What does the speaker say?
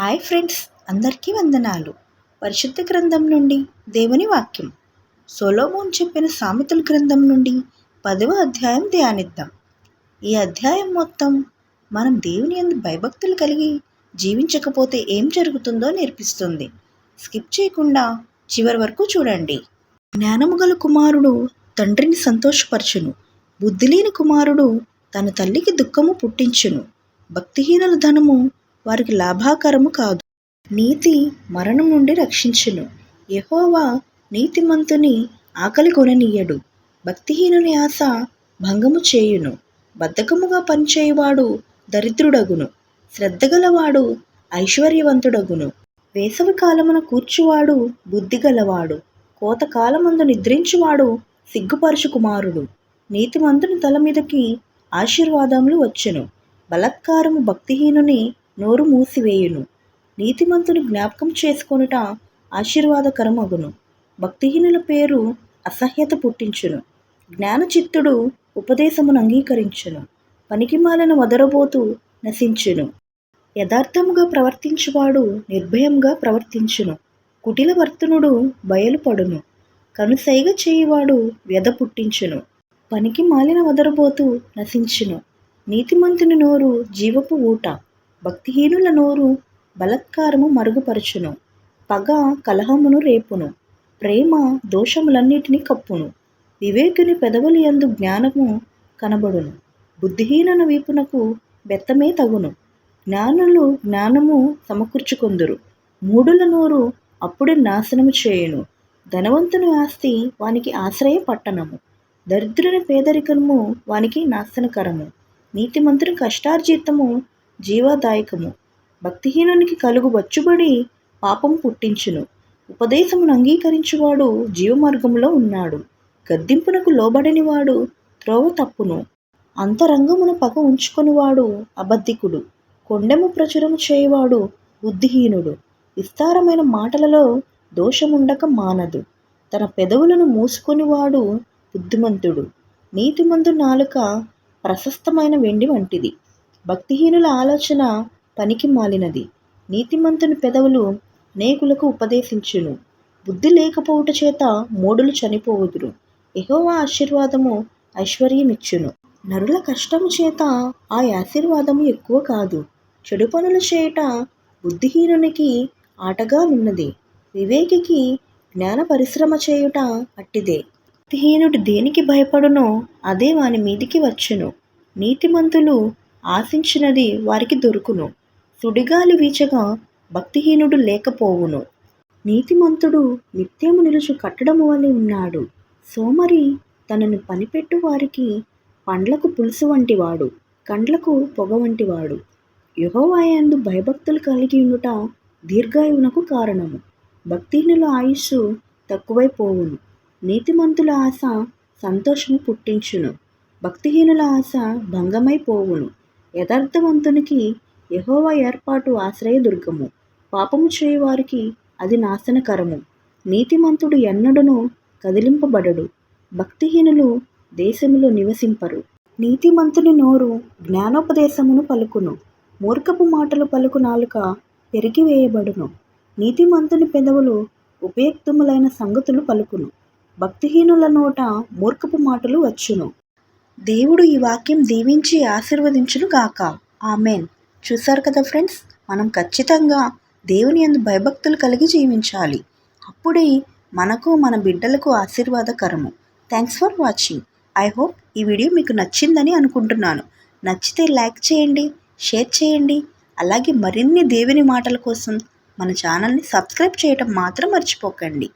Hi friends అందరికీ వందనాలు. పరిశుద్ధ గ్రంథం నుండి దేవుని వాక్యం. సొలోమోన్ చెప్పిన సామెతల గ్రంథం నుండి పదవ అధ్యాయం ధ్యానిద్దాం. ఈ అధ్యాయం మొత్తం మనం దేవుని అందు భయభక్తులు కలిగి జీవించకపోతే ఏం జరుగుతుందో నేర్పిస్తుంది. స్కిప్ చేయకుండా చివరి వరకు చూడండి. జ్ఞానము గల కుమారుడు తండ్రిని సంతోషపరచును. బుద్ధిలేని కుమారుడు తన తల్లికి దుఃఖము పుట్టించును. భక్తిహీనుల ధనము వారికి లాభాకరము కాదు. నీతి మరణం నుండి రక్షించును. యహోవా నీతిమంతుని ఆకలి కొననీయడు. భక్తిహీనుని ఆశ భంగము చేయును. బద్ధకముగా పనిచేయువాడు దరిద్రుడగును. శ్రద్ధగలవాడు ఐశ్వర్యవంతుడగును. వేసవి కాలమున కూర్చువాడు బుద్ధిగలవాడు. కోతకాలమందు నిద్రించువాడు సిగ్గుపరుచు కుమారుడు. నీతిమంతుని తల మీదకి ఆశీర్వాదములు వచ్చును. బలత్కారము భక్తిహీనుని నోరు మూసివేయును. నీతిమంతుని జ్ఞాపకం చేసుకొనుట ఆశీర్వాదకరమగును. భక్తిహీనుల పేరు అసహ్యత పుట్టించును. జ్ఞానచిత్తుడు ఉపదేశమును అంగీకరించును. పనికిమాలను వదరబోతూ నశించును. యథార్థముగా ప్రవర్తించువాడు నిర్భయంగా ప్రవర్తించును. కుటిల వర్తనుడు బయలుపడును. కనుసైగ చేయువాడు వ్యధ పుట్టించును. పనికి మాలిన వదరబోతూ నశించును. నీతిమంతుని నోరు జీవపు ఊట. భక్తిహీనుల నోరు బలత్కారము మరుగుపరచును. పగ కలహమును రేపును. ప్రేమ దోషములన్నిటినీ కప్పును. వివేకుని పెదవులు యందు జ్ఞానము కనబడును. బుద్ధిహీనుల వీపునకు బెత్తమే తగును. జ్ఞానులు జ్ఞానము సమకూర్చుకొందురు. మూడుల నోరు అప్పుడే నాశనము చేయును. ధనవంతుని ఆస్తి వానికి ఆశ్రయ పట్టణము దరిద్రుని పేదరికము వానికి నాశనకరము. నీతిమంతుని కష్టార్జితము జీవదాయకము. భక్తిహీనునికి కలుగు వచ్చుబడి పాపం పుట్టించును. ఉపదేశమును అంగీకరించువాడు జీవమార్గంలో ఉన్నాడు. గద్దింపునకు లోబడనివాడు త్రోవ తప్పును. అంతరంగమున పగ ఉంచుకొనివాడు అబద్ధికుడు. కొండెము ప్రచురము చేయవాడు బుద్ధిహీనుడు. విస్తారమైన మాటలలో దోషముండక మానదు. తన పెదవులను మూసుకొనివాడు బుద్ధిమంతుడు. నీతిమంతు నాలుక ప్రశస్తమైన వెండి వంటిది. భక్తిహీనుల ఆలోచన పనికి మాలినది. నీతిమంతుని పెదవులు అనేకులకు ఉపదేశించును. బుద్ధి లేకపోవుట చేత మూడులు చనిపోవుదురు. ఎహోవా ఆశీర్వాదము ఐశ్వర్యమిచ్చును. నరుల కష్టము చేత ఆ ఆశీర్వాదము ఎక్కువ కాదు. చెడు పనులు చేయుట బుద్ధిహీనునికి ఆటగా ఉన్నది వివేకికి జ్ఞాన పరిశ్రమ చేయుట అట్టిదే. భక్తిహీనుడు దేనికి భయపడునో అదే వాని మీదికి వచ్చును. నీతిమంతులు ఆశించినది వారికి దొరుకును. సుడిగాలి వీచగా భక్తిహీనుడు లేకపోవును. నీతిమంతుడు నిత్యము నిలుచు కట్టడము వలె ఉన్నాడు. సోమరి తనను పనిపెట్టు వారికి పండ్లకు పులుసు వంటివాడు కండ్లకు పొగ వంటివాడు. యుగవాయందు భయభక్తులు కలిగి ఉండుట దీర్ఘాయువునకు కారణము. భక్తిహీనుల ఆయుస్సు తక్కువైపోవును నీతిమంతుల ఆశ సంతోషము పుట్టించును. భక్తిహీనుల ఆశ భంగమైపోవును యథార్థవంతునికి యహోవా ఏర్పాటు ఆశ్రయదుర్గము. పాపము చేయువారికి అది నాశనకరము. నీతిమంతుడు ఎన్నడను కదిలింపబడడు. భక్తిహీనులు దేశములో నివసింపరు. నీతిమంతుని నోరు జ్ఞానోపదేశమును పలుకును. మూర్ఖపు మాటలు పలుకు నాలుక పెరిగివేయబడును. నీతిమంతుని పెదవులు ఉపయుక్తములైన సంగతులు పలుకును. భక్తిహీనుల నోట మూర్ఖపు మాటలు వచ్చును. దేవుడు ఈ వాక్యం దీవించి ఆశీర్వదించును గాక. ఆమెన్. చూసారు కదా ఫ్రెండ్స్? మనం ఖచ్చితంగా దేవుని అందు భయభక్తులు కలిగి జీవించాలి. అప్పుడే మనకు మన బిడ్డలకు ఆశీర్వాదకరము. Thanks for watching I hope ఈ వీడియో మీకు నచ్చిందని అనుకుంటున్నాను. నచ్చితే లైక్ చేయండి షేర్ చేయండి. అలాగే మరిన్ని దేవుని మాటల కోసం మన ఛానల్ని సబ్స్క్రైబ్ చేయటం మాత్రం మర్చిపోకండి.